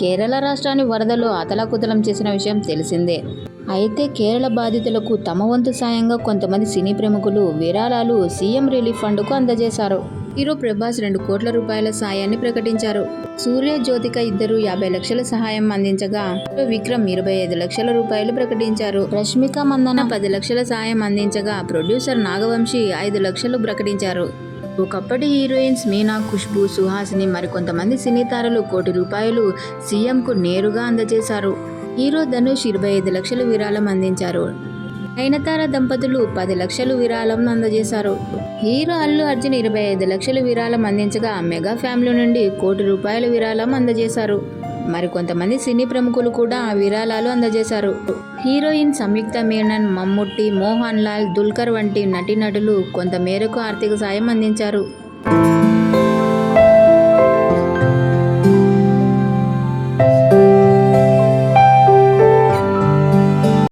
కేరళ రాష్ట్రాన్ని వరదలు అతలాకుతలం చేసిన విషయం తెలిసిందే. అయితే కేరళ బాధితులకు తమ వంతు సాయంగా కొంతమంది సినీ ప్రముఖులు విరాళాలు సీఎం రిలీఫ్ ఫండ్కు అందజేశారు. హీరో ప్రభాస్ రెండు కోట్ల రూపాయల సాయాన్ని ప్రకటించారు. సూర్య జ్యోతిక ఇద్దరు యాభై లక్షల సహాయం అందించగా విక్రమ్ ఇరవై ఐదు లక్షల రూపాయలు ప్రకటించారు. రష్మిక మందన పది లక్షల సాయం అందించగా ప్రొడ్యూసర్ నాగవంశి ఐదు లక్షలు ప్రకటించారు. ఒకప్పటి హీరోయిన్స్ మీనా ఖుష్బు సుహాసిని మరికొంతమంది సినీ తారలు కోటి రూపాయలు సీఎంకు నేరుగా అందజేశారు. హీరో ధనుష్ ఇరవై ఐదు లక్షలు విరాళం అందించారు. నయనతార దంపతులు పది లక్షలు విరాళం అందజేశారు. హీరో అల్లు అర్జున్ ఇరవై ఐదు లక్షలు విరాళం అందించగా మెగా ఫ్యామిలీ నుండి కోటి రూపాయల విరాళం అందజేశారు. మరికొంతమంది సినీ ప్రముఖులు కూడా ఆ విరాళాలు అందజేశారు. హీరోయిన్ సంయుక్త మేనన్ మమ్ముట్టి మోహన్ లాల్ దుల్కర్ వంటి నటీనటులు కొంతమేరకు ఆర్థిక సాయం అందించారు.